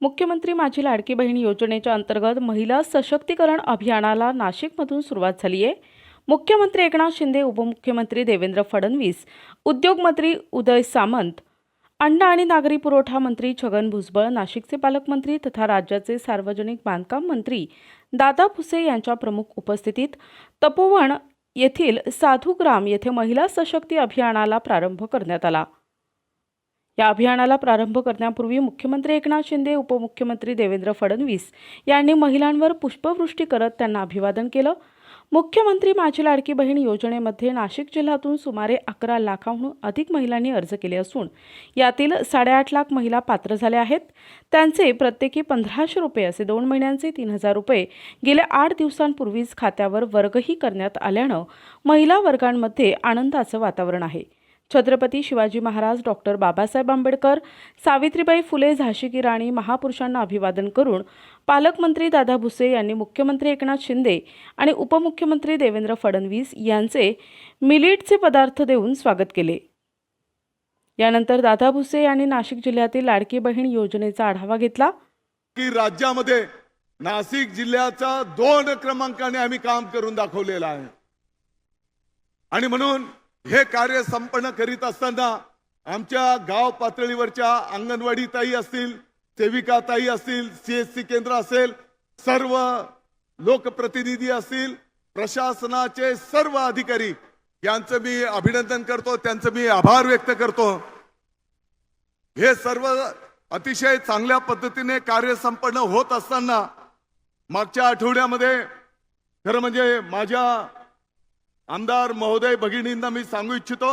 मुख्यमंत्री माझी लाडकी बहीण योजनेच्या अंतर्गत महिला सशक्तीकरण अभियानाला नाशिकमधून सुरुवात झाली आहे. मुख्यमंत्री एकनाथ शिंदे उपमुख्यमंत्री देवेंद्र फडणवीस उद्योगमंत्री उदय सामंत अन्न आणि नागरी पुरवठा मंत्री छगन भुजबळ नाशिकचे पालकमंत्री तथा राज्याचे सार्वजनिक बांधकाम मंत्री दादा भुसे यांच्या प्रमुख उपस्थितीत तपोवन येथील साधुग्राम येथे महिला सशक्ती अभियानाला प्रारंभ करण्यात आला. या अभियानाला प्रारंभ करण्यापूर्वी मुख्यमंत्री एकनाथ शिंदे उपमुख्यमंत्री देवेंद्र फडणवीस यांनी महिलांवर पुष्पवृष्टी करत त्यांना अभिवादन केलं. मुख्यमंत्री माझी लाडकी बहीण योजनेमध्ये नाशिक जिल्ह्यातून सुमारे अकरा लाखांहून अधिक महिलांनी अर्ज केले असून यातील साडेआठ लाख महिला पात्र झाल्या आहेत. त्यांचे प्रत्येकी पंधराशे रुपये असे दोन महिन्यांचे तीन हजार रुपये गेल्या आठ दिवसांपूर्वीच खात्यावर वर्गही करण्यात आल्यानं महिला वर्गांमध्ये आनंदाचं वातावरण आहे. छत्रपती शिवाजी महाराज डॉक्टर बाबासाहेब आंबेडकर सावित्रीबाई फुले झाशी की राणी महापुरुषांना अभिवादन करून पालकमंत्री दादा भुसे यांनी मुख्यमंत्री एकनाथ शिंदे आणि उपमुख्यमंत्री देवेंद्र फडणवीस यांचे मिलिटचे पदार्थ देऊन स्वागत केले. यानंतर दादा भुसे यांनी नाशिक जिल्ह्यातील लाडकी बहीण योजनेचा आढावा घेतला. की राज्यामध्ये नाशिक जिल्ह्याचा दोन क्रमांकाने आम्ही काम करून दाखवलेलं आहे. आणि म्हणून हे कार्य संपन्न करीत असताना आमच्या गाव पातळीवरच्या अंगणवाडी ताई असतील सेविका ताई असतील सीएससी केंद्र असेल सर्व लोकप्रतिनिधी असतील प्रशासनाचे सर्व अधिकारी यांचं मी अभिनंदन करतो त्यांचं मी आभार व्यक्त करतो. हे सर्व अतिशय चांगल्या पद्धतीने कार्य संपन्न होत असताना मागच्या आठवड्यामध्ये खरं म्हणजे माझ्या आमदार महोदय भगिनींना मी सांगू इच्छितो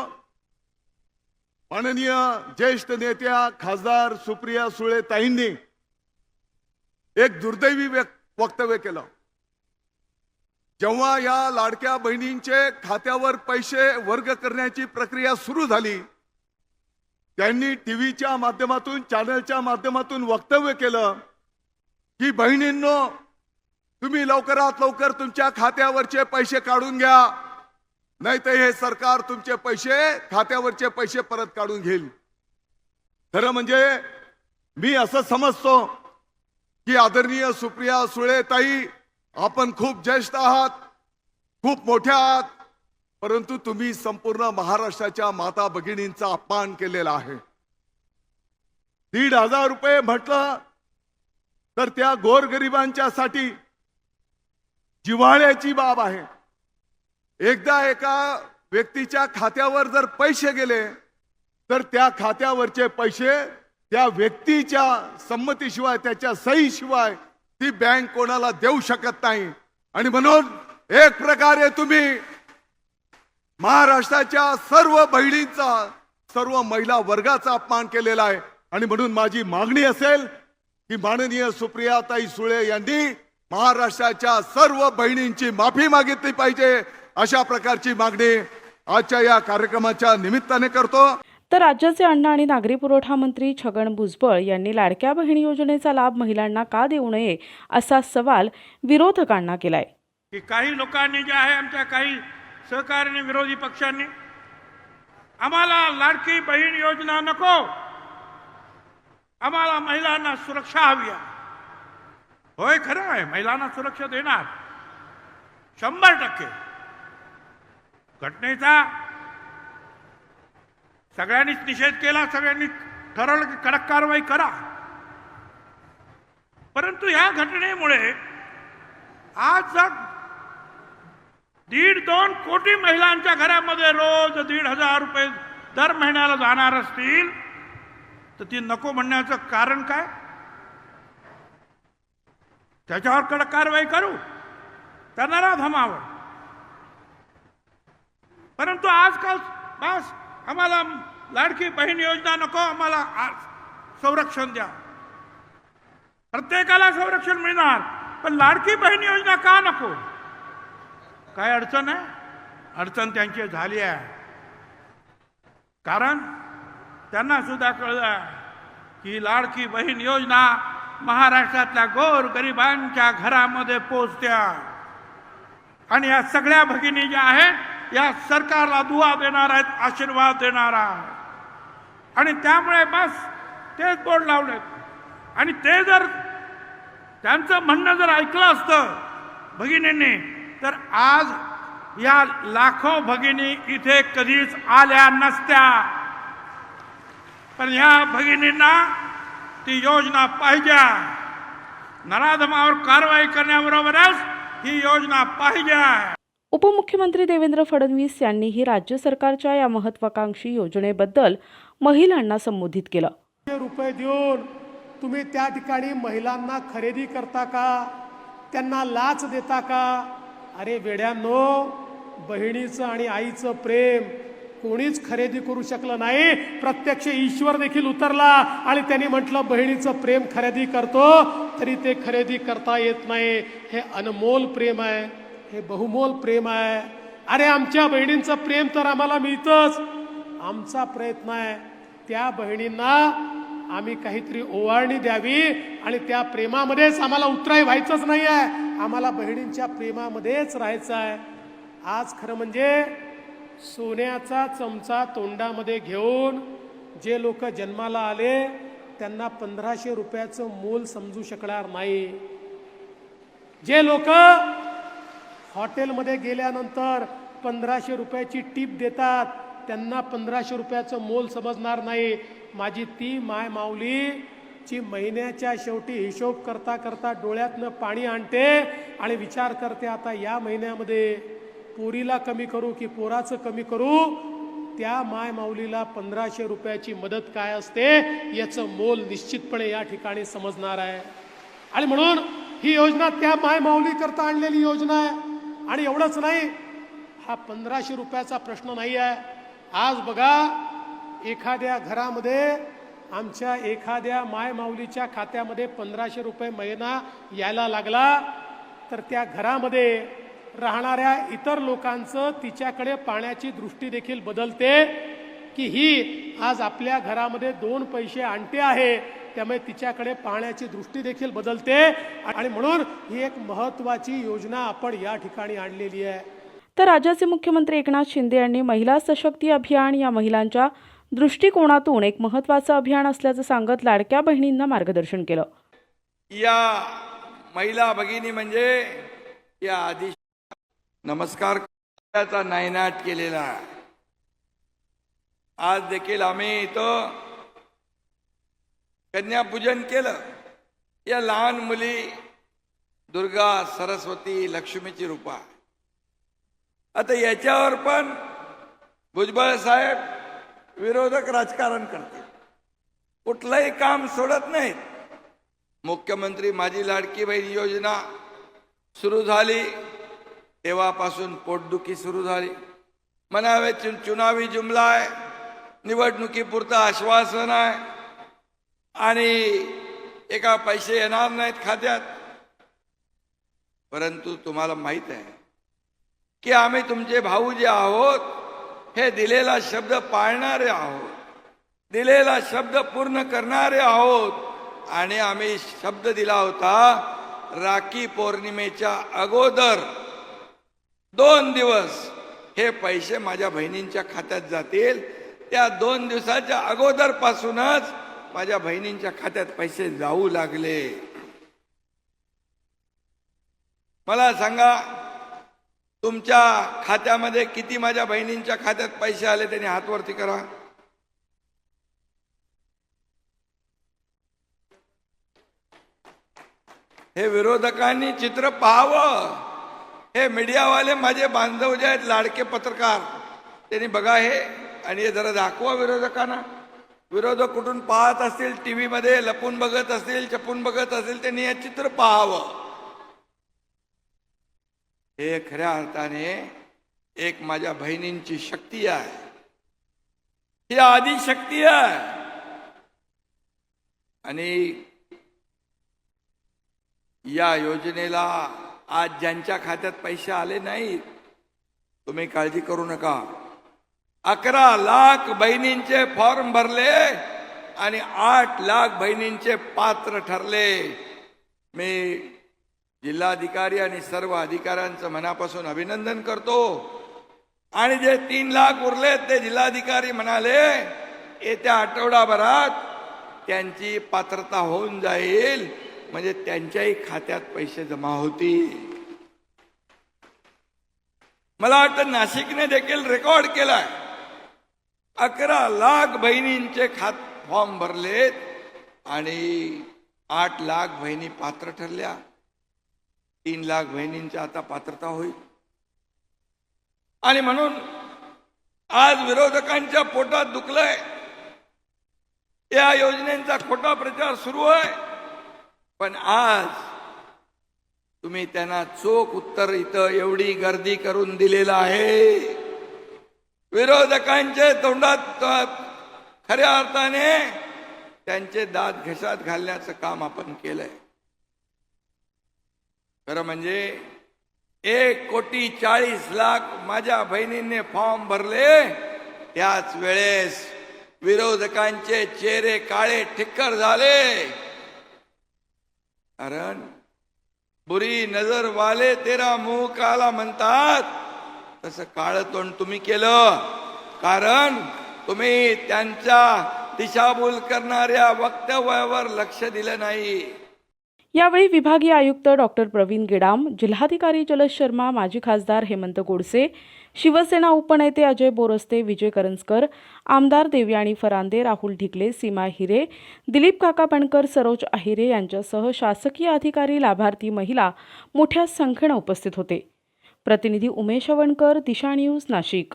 माननीय ज्येष्ठ नेत्या खासदार सुप्रिया सुळे ताईंनी एक दुर्दैवी वक्तव्य केलं. जेव्हा या लाडक्या बहिणींचे खात्यावर पैसे वर्ग करण्याची प्रक्रिया सुरू झाली त्यांनी टीव्हीच्या माध्यमातून चॅनलच्या माध्यमातून वक्तव्य केलं की बहिणींनो तुम्ही लवकरात लवकर तुमच्या खात्यावरचे पैसे काढून घ्या. नाही तर हे सरकार तुमचे पैसे खात्यावरचे पैसे परत काढून घेईल. खरं म्हणजे मी असं समजतो की आदरणीय सुप्रिया सुळे ताई आपण खूप ज्येष्ठ आहात खूप मोठ्या आहात परंतु तुम्ही संपूर्ण महाराष्ट्राच्या माता भगिनींचा अपमान केलेला आहे. दीड हजार रुपये म्हटलं तर त्या गोरगरिबांच्यासाठी जिव्हाळ्याची बाब आहे. एकदा एका व्यक्तीच्या खात्यावर जर पैसे गेले तर त्या खात्यावरचे पैसे त्या व्यक्तीच्या संमतीशिवाय त्याच्या सहीशिवाय ती बँक कोणाला देऊ शकत नाही. आणि म्हणून एक प्रकारे तुम्ही महाराष्ट्राच्या सर्व बहिणींचा सर्व महिला वर्गाचा अपमान केलेला आहे. आणि म्हणून माझी मागणी असेल की माननीय सुप्रियाताई सुळे यांनी महाराष्ट्राच्या सर्व बहिणींची माफी मागितली पाहिजे. अशा प्रकारची मागणी आजच्या या कार्यक्रमाच्या निमित्ताने करतो. तर राज्याचे अन्न आणि नागरी पुरवठा मंत्री छगन भुजबळ यांनी लाडक्या बहीण योजनेचा लाभ महिलांना का देऊ नये असा सवाल विरोधकांना केलाय. की काही लोकांनी जे आहे आमच्या काही सहकार्याने विरोधी पक्षांनी आम्हाला लाडकी बहीण योजना नको. आम्हाला महिलांना सुरक्षा हवी आहे. होय खरं आहे महिलांना सुरक्षा देणार. शंभर टक्के. घटनेचा सगळ्यांनीच निषेध केला सगळ्यांनी ठरवलं की कडक कारवाई करा. परंतु या घटनेमुळे आज जर दीड दोन कोटी महिलांच्या घरामध्ये रोज दीड हजार रुपये दर महिन्याला जाणार असतील तर ती नको म्हणण्याचं कारण काय? त्याच्यावर कडक कारवाई करू. त्यांना ना थमावं परंतु आजकाल बस आम्हाला लाडकी बहीण योजना नको आम्हाला संरक्षण द्या. प्रत्येकाला संरक्षण मिळणार पण लाडकी बहीण योजना का नको? काय अडचण आहे? अडचण त्यांची झाली आहे. कारण त्यांना सुद्धा कळलं की लाडकी बहीण योजना महाराष्ट्रातल्या गोर गरिबांच्या घरामध्ये पोचत्या. आणि या सगळ्या भगिनी ज्या आहेत या सरकारला दुवा देणार आहेत आशीर्वाद देणार आहे आणि त्यामुळे बस तेच बोर्ड लावलेत आणि ते जर त्यांचं म्हणणं जर ऐकलं असतं भगिनींनी तर आज या लाखो भगिनी इथे कधीच आल्या नसत्या. पण ह्या भगिनींना ती योजना पाहिजे. नराधमावर कारवाई करण्याबरोबरच ही योजना पाहिजे. उपमुख्यमंत्री देवेंद्र फडणवीस यांनीही राज्य सरकारच्या या महत्वाकांक्षी योजनेबद्दल महिलांना संबोधित केलं. रुपये देऊन तुम्ही त्या ठिकाणी महिलांना खरेदी करता का? त्यांना लाच देता का? अरे वेड्यांनो बहिणीचं आणि आईचं प्रेम कोणीच खरेदी करू शकलं नाही. प्रत्यक्ष ईश्वर देखील उतरला आणि त्यांनी म्हटलं बहिणीचं प्रेम खरेदी करतो तरी ते खरेदी करता येत नाही. हे अनमोल प्रेम आहे. हे बहुमोल प्रेम आहे. अरे आमच्या बहिणींचं प्रेम तर आम्हाला मिळतंच. आमचा प्रयत्न आहे त्या बहिणींना आम्ही काहीतरी ओवाळणी द्यावी आणि त्या प्रेमामध्येच आम्हाला उतराई व्हायचंच नाही आहे आम्हाला बहिणींच्या प्रेमामध्येच राहायचं आहे. आज खरं म्हणजे सोन्याचा चमचा तोंडामध्ये घेऊन जे लोक जन्माला आले त्यांना पंधराशे रुपयाचं मोल समजू शकणार नाही. जे लोक हॉटेलमध्ये गेल्यानंतर पंधराशे रुपयाची टीप देतात. त्यांना पंधराशे रुपयाचं मोल समजणार नाही. माझी ती माय माऊली ची महिन्याच्या शेवटी हिशोब करता करता डोळ्यातनं पाणी आणते आणि विचार करते आता या महिन्यामध्ये पोरीला कमी करू की पोराचं कमी करू? त्या माय माऊलीला पंधराशे रुपयाची मदत काय असते याचं मोल निश्चितपणे या ठिकाणी समजणार आहे. आणि म्हणून ही योजना त्या माय माऊली करता आणलेली योजना आहे. आणि एवढंच नाही हा पंधराशे रुपयाचा प्रश्न नाही आहे. आज बघा एखाद्या घरामध्ये आमच्या एखाद्या मायमाऊलीच्या खात्यामध्ये पंधराशे रुपये महिना यायला लागला तर त्या घरामध्ये राहणाऱ्या इतर लोकांचं तिच्याकडे पाण्याची दृष्टी देखील बदलते की ही आज आपल्या घरामध्ये दोन पैसे आणते आहे त्यामुळे तिच्याकडे पाहण्याची दृष्टी देखील बदलते. आणि म्हणून ही एक महत्वाची योजना आपण या ठिकाणी आणलेली आहे. तर राज्याचे मुख्यमंत्री एकनाथ शिंदे यांनी महिला सशक्ती अभियान या महिलांच्या दृष्टिकोनातून एक महत्त्वाचं अभियान असल्याचं सांगत लाडक्या बहिणींना मार्गदर्शन केलं. या महिला भगिनी म्हणजे या आधी नमस्कार. करण्याचा नायनाट केलेला. आज देखील आम्ही इथं कन्यापूजन केलं. या लहान मुली दुर्गा सरस्वती लक्ष्मीची रूपा. आता याच्यावर पण भुजबळ साहेब विरोधक राजकारण करतील. कुठलंही काम सोडत नाहीत. मुख्यमंत्री माझी लाडकी बहीण योजना सुरू झाली. तेव्हापासून पोटदुखी सुरू झाली. म्हणावे चुनावी जुमला आहे. निवडणुकीपुरतं आश्वासन आहे. आणि एका पैसे येणार नाहीत खात्यात. परंतु तुम्हाला माहीत आहे की आम्ही तुमचे भाऊ जे आहोत हे दिलेला शब्द पाळणारे आहोत दिलेला शब्द पूर्ण करणारे आहोत. आणि आम्ही शब्द दिला होता राखी पौर्णिमेच्या अगोदर. दोन दिवस हे पैसे माझ्या बहिणींच्या खात्यात जातील. त्या दोन दिवसाच्या अगोदरपासूनच माझ्या बहिणींच्या खात्यात पैसे जाऊ लागले. मला सांगा तुमच्या खात्यामध्ये किती माझ्या बहिणींच्या खात्यात पैसे आले त्यांनी हातवरती करा. हे विरोधकांनी चित्र पाहावं. हे मीडियावाले माझे बांधव जे आहेत लाडके पत्रकार त्यांनी बघा हे आणि हे जरा दाखवा विरोधकांना. विरोधक कुठून पाहत असतील टीव्ही मध्ये लपून बघत असतील चपून बघत असतील त्यांनी हे चित्र पाहावं. हे खऱ्या अर्थाने एक माझ्या बहिणींची शक्ती आहे. ही आधी शक्ती आहे. आणि या योजनेला आज ज्यांच्या खात्यात पैसे आले नाहीत तुम्ही काळजी करू नका. अकरा लाख बहिणींचे फॉर्म भरले आणि आठ लाख बहिणींचे पात्र ठरले. मी जिल्हाधिकारी आणि सर्व अधिकाऱ्यांचं मनापासून अभिनंदन करतो. आणि जे तीन लाख उरले ते जिल्हाधिकारी म्हणाले येत्या आठवडाभरात त्यांची पात्रता होऊन जाईल. म्हणजे त्यांच्याही खात्यात पैसे जमा होतील. मला वाटतं नाशिकने देखील रेकॉर्ड केलाय. अकरा लाख बहिणींचे खात फॉर्म भरलेत आणि आठ लाख बहिणी पात्र ठरल्या. तीन लाख बहिणींची आता पात्रता होईल. आणि म्हणून आज विरोधकांच्या पोटात दुखलंय. या योजनेचा खोटा प्रचार सुरू आहे. पण आज तुम्ही त्यांना चोख उत्तर इथं एवढी गर्दी करून दिलेलं आहे. विरोधकांचे तोंडात खऱ्या अर्थाने त्यांचे दात घशात घालण्याचं काम आपण केलंय. खरं म्हणजे एक कोटी चाळीस लाख माझ्या बहिणींनी फॉर्म भरले त्याच वेळेस विरोधकांचे चेहरे काळे ठिक्कर झाले. कारण बुरी नजर वाले तेरा मुह काला म्हणतात तसं काळं तोंड तुम्ही केलं. कारण तुम्ही त्यांच्या दिशाभूल करणाऱ्या वक्तव्यावर लक्ष दिलं नाही. यावेळी विभागीय आयुक्त डॉक्टर प्रवीण गेडाम जिल्हाधिकारी जलज शर्मा माजी खासदार हेमंत गोडसे शिवसेना उपनेते अजय बोरस्ते विजय करंजकर आमदार देवयाणी फरांदे राहुल ढिकले सीमा हिरे दिलीप काका पणकर सरोज अहिरे यांच्यासह शासकीय अधिकारी लाभार्थी महिला मोठ्या संख्येनं उपस्थित होते. प्रतिनिधी उमेश वणकर दिशा न्यूज नाशिक.